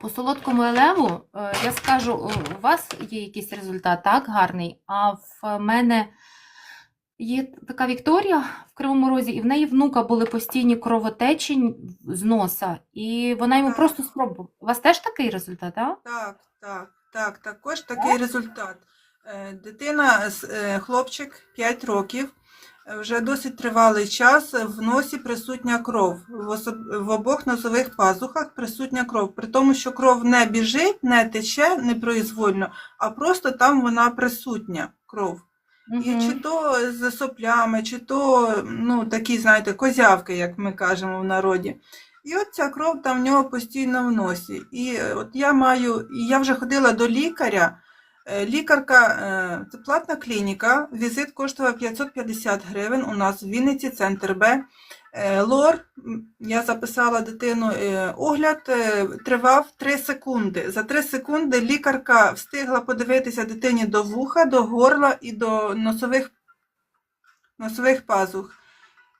По солодкому елеву, е, я скажу, у вас є якийсь результат, так, гарний, а в мене є така Вікторія в Кривому Розі, і в неї внука були постійні кровотечі з носа, і вона йому Так. просто спробувала. У вас теж такий результат, так? Так, так, так, також такий результат. Е, Дитина, е, хлопчик 5 років, вже досить тривалий час в носі присутня кров. В, особ- в обох носових пазухах присутня кров. При тому, що кров не біжить, не тече непроизвольно, а просто там вона присутня кров. І чи то з соплями, чи то ну, такі, знаєте, козявки, як ми кажемо в народі. І от ця кров там в нього постійно в носі. І е, от я маю, і я вже ходила до лікаря. Е, Лікарка, це платна клініка, візит коштував 550 гривень у нас в Вінниці, центр Б. Е, Лор, я записала дитину, е, огляд тривав 3 секунди. За 3 секунди лікарка встигла подивитися дитині до вуха, до горла і до носових, носових пазух.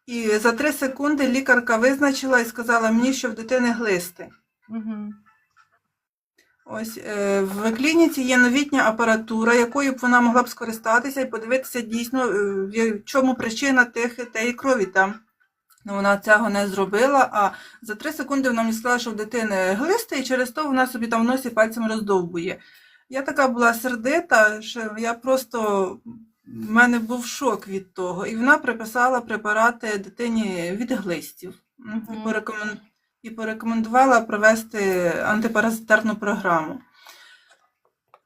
І за 3 секунди лікарка визначила і сказала мені, що в дитини глисти. Угу. Ось е, в клініці є новітня апаратура, якою б вона могла б скористатися і подивитися дійсно, е, в чому причина тих тієї крові там. Ну, вона цього не зробила, а за 3 секунди вона мені сказала, що в дитини глисти, і через то вона собі там в носі пальцем роздовбує. Я така була сердита, що я просто в мене був шок від того. І вона приписала препарати дитині від глистів. Мгм. порекомен- і порекомендувала провести антипаразитарну програму.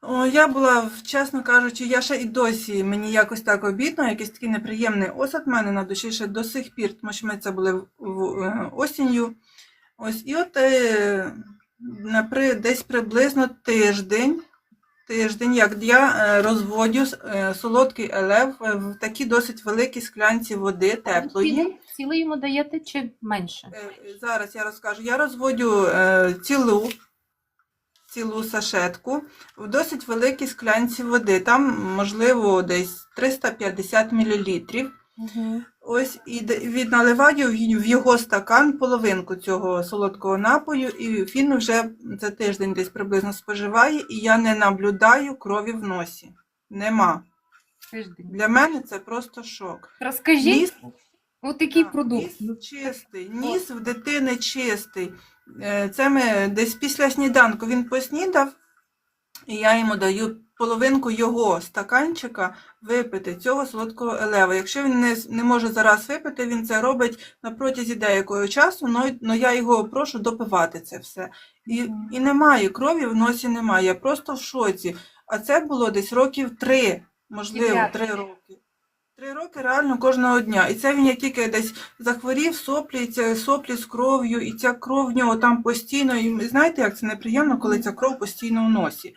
О, я була, чесно кажучи, я ще і досі мені якось так обідно, якийсь такий неприємний осад в мене на душі ще до сих пір, тому що ми це були в, в- е, осінню. Ось, і от е, десь приблизно тиждень, тиждень, як я е, розводю е, солодкий елев в такій досить великій склянці води теплої. Цілий, йому даєте чи менше? Е, Зараз я розкажу. Я розводю е, цілу, цілу сашетку в досить великій склянці води. Там, можливо, десь 350 мл. Угу. Ось і від наливаю в його стакан половинку цього солодкого напою, і він вже за тиждень десь приблизно споживає, і я не наблюдаю крові в носі. Нема. Тиждень. Для мене це просто шок. Розкажіть, Ніс от такий Так, продукт. Ніс чистий, ніс в дитини чистий. Е, Це ми десь після сніданку він поснідав, і я йому даю половинку його стаканчика випити цього солодкого елева. Якщо він не, не може зараз випити, він це робить на протязі деякого часу, але я його прошу допивати це все. І, і немає крові, в носі немає. Я просто в шоці. А це було десь років три, можливо, три роки. Три роки реально кожного дня. І це він як тільки десь захворів, соплі, і це соплі з кров'ю, і ця кров в нього там постійно. І знаєте, як це неприємно, коли ця кров постійно в носі.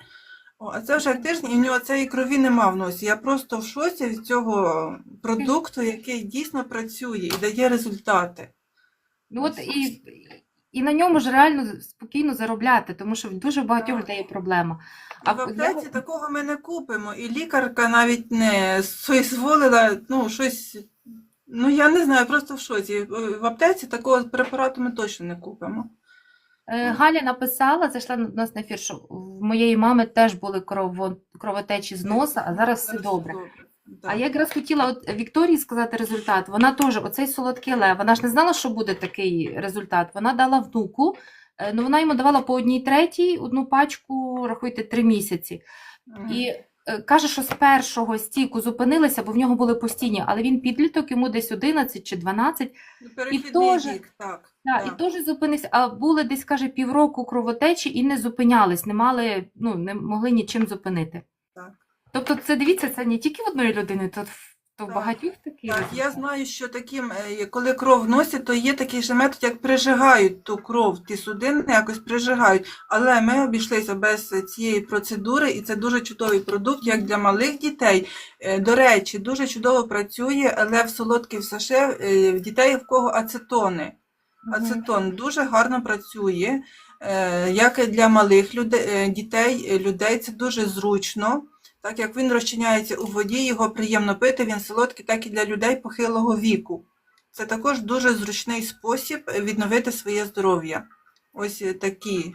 О, а це вже тиждень, і в нього цієї крові нема в носі. Я просто в шоці від цього продукту, який дійсно працює і дає результати. Ну от і, і на ньому ж реально спокійно заробляти, тому що дуже багатьох людей є проблема. А в аптеці такого ми не купимо. І лікарка навіть не соізволила, ну, щось. Ну, я не знаю, просто в шоці. В аптеці такого препарату ми точно не купимо. Е, Галя написала, зайшла на нас на ефір, що в моєї мами теж були крово, кровотечі з носа, а зараз все добре. А я якраз хотіла от Вікторії сказати результат. Вона теж, оцей солодкий лев, вона ж не знала, що буде такий результат. Вона дала внуку, е, ну вона йому давала по одній третій, одну пачку, рахуйте, три місяці. І каже, що з першого стіку зупинилися, бо в нього були постійні, але він підліток, йому десь 11 чи 12, Ну, і теж- вік, так. та, так. і теж зупинився. А були десь, каже, півроку кровотечі і не зупинялись, не мали, ну, не могли нічим зупинити. Так. Тобто, це дивіться, це не тільки в одної людини, то, в- то Так. багатьох такі. Так, я знаю, що таким, е, коли кров вносять, то є такий же метод, як прижигають ту кров, ті судини якось прижигають. Але ми обійшлися без цієї процедури, і це дуже чудовий продукт, як для малих дітей. Е, До речі, дуже чудово працює лев солодкий в саше е, в дітей, в кого ацетони. Ацетон дуже гарно працює, як і для малих людей, дітей, людей це дуже зручно. Так як він розчиняється у воді, його приємно пити, він солодкий, так і для людей похилого віку. Це також дуже зручний спосіб відновити своє здоров'я. Ось такі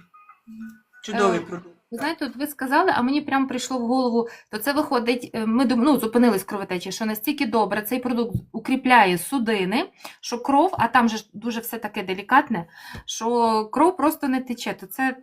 Чудовий Е, продукт. Ви знаєте, от ви сказали, а мені прямо прийшло в голову, то це виходить, е, ми ну, зупинились кровотечі, що настільки добре цей продукт укріпляє судини, що кров, а там же дуже все таке делікатне, що кров просто не тече. То це,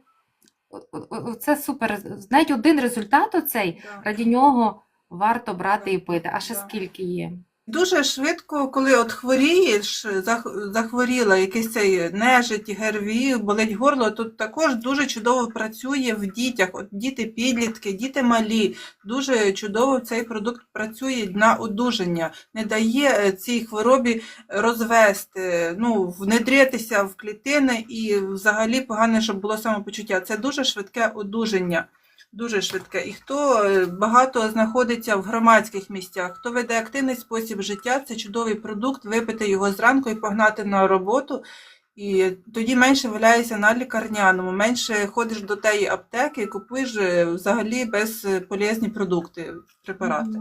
це супер. Навіть один результат оцей, раді нього варто брати і пити. А ще скільки є? Дуже швидко, коли от хворієш, зах- захворіла якийсь цей нежить, ГРВІ, болить горло, тут також дуже чудово працює в дітях. От діти підлітки, діти малі. Дуже чудово цей продукт працює на одужання, не дає е, цій хворобі розвести, ну, внедритися в клітини і взагалі погане, щоб було самопочуття. Це дуже швидке одужання. Дуже швидке. І хто е, багато знаходиться в громадських місцях, хто веде активний спосіб життя, це чудовий продукт, випити його зранку і погнати на роботу. І тоді менше валяєшся на лікарняному, менше ходиш до тієї аптеки і купуєш е, взагалі безполезні продукти, препарати.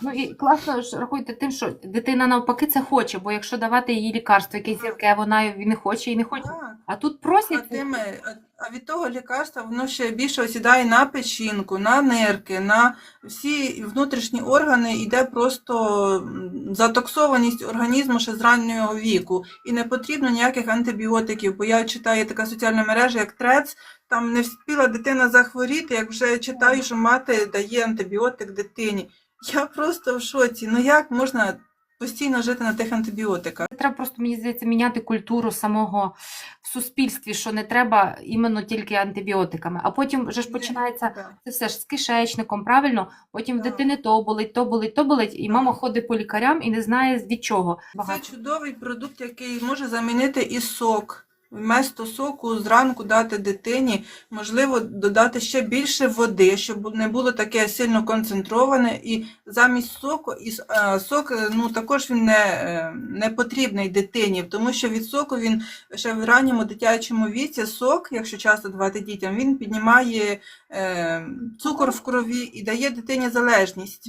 Ну і класно ж рахуйте тим, що дитина навпаки це хоче, бо якщо давати їй лікарство, якесь яке вона і не хоче і не хоче. Так. А тут А, просять. тими, а- а від того лікарства воно ще більше осідає на печінку, на нирки, на всі внутрішні органи, іде просто затоксованість організму ще з раннього віку. І не потрібно ніяких антибіотиків, бо я читаю така соціальна мережа, як ТРЕЦ, там не встигла дитина захворіти, як вже читаю, що мати дає антибіотик дитині. Я просто в шоці. Ну як можна постійно жити на тих антибіотиках? Треба просто, мені здається, міняти культуру самого в суспільстві, що не треба іменно тільки антибіотиками. А потім вже ж починається Так. це все ж з кишечником, правильно? Потім в дитини то болить, то болить, то болить, і мама ходить по лікарям і не знає від чого. Це чудовий продукт, який може замінити і сок. Вместо соку зранку дати дитині, можливо, додати ще більше води, щоб не було таке сильно концентроване. І замість соку, і е, сок е, ну, також він не, е, не потрібний дитині, тому що від соку він ще в ранньому дитячому віці сок, якщо часто давати дітям, він піднімає е, цукор в крові і дає дитині залежність.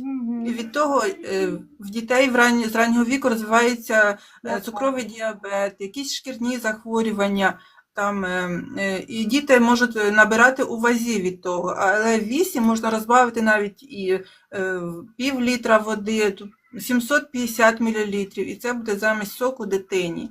І від того е, в дітей в ранні, з раннього віку розвивається цукровий діабет, якісь шкірні захворювання. Там, е, е, і діти можуть е, набирати у вазі від того, але 8 можна розбавити навіть і пів літра води, 750 мл, і це буде замість соку дитині.